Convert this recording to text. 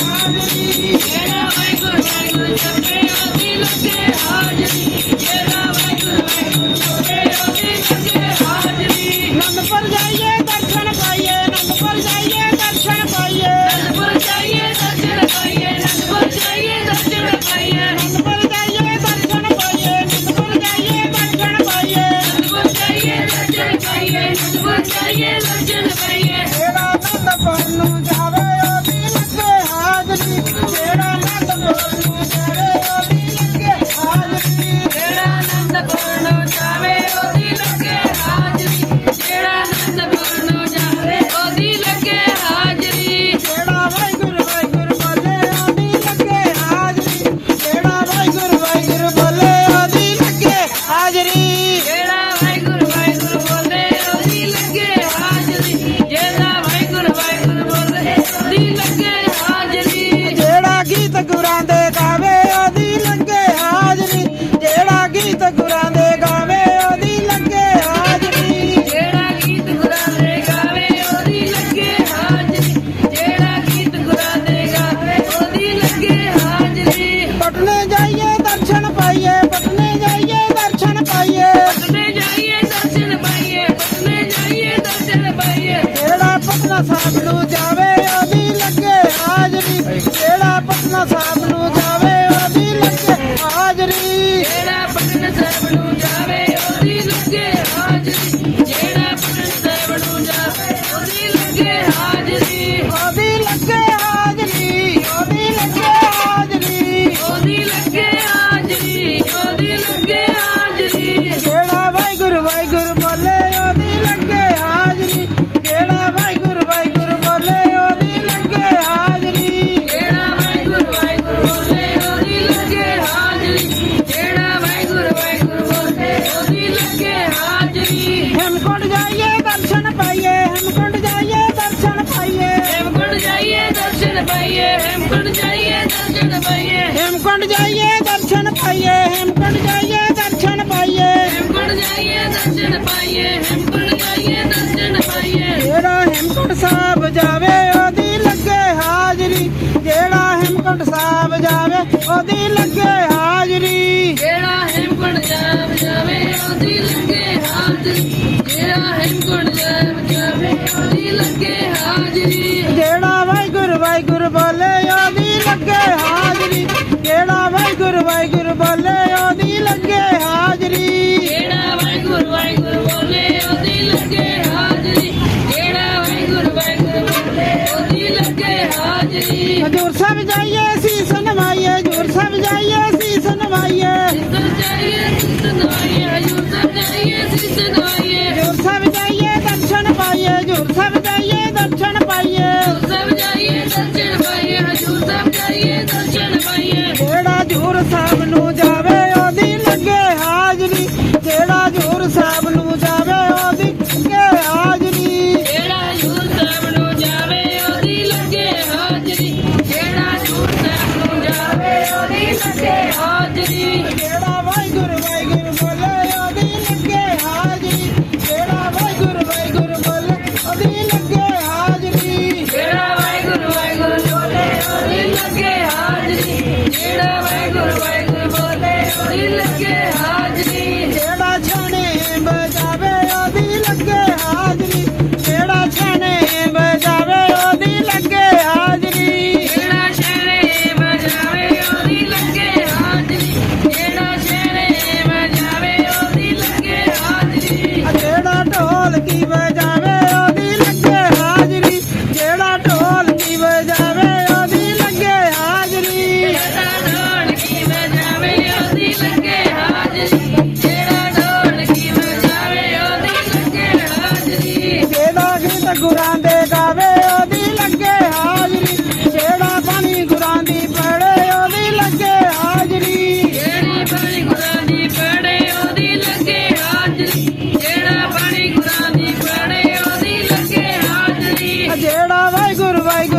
Thank you. Patna ਨੂੰ ਜਾਵੇ ਆਦੀ ਲੱਗੇ ਹਾਜ਼ਰੀ ਜਿਹੜਾ ਪਟਨਾ ਸਾਹਿਬ ਨੂੰ हेमकुंड जाइए दर्शन पाइए हेमकुंड जाइए दर्शन पाइए हेमकुंड जाइए दर्शन पाइए हेमकुंड जाइए दर्शन पाइए जेड़ा हेमकुंड साहब जावे ओदी लगे हाजरी जेड़ा हेमकुंड साहब जावे ओदी लगे Thank you so much. Guru Vai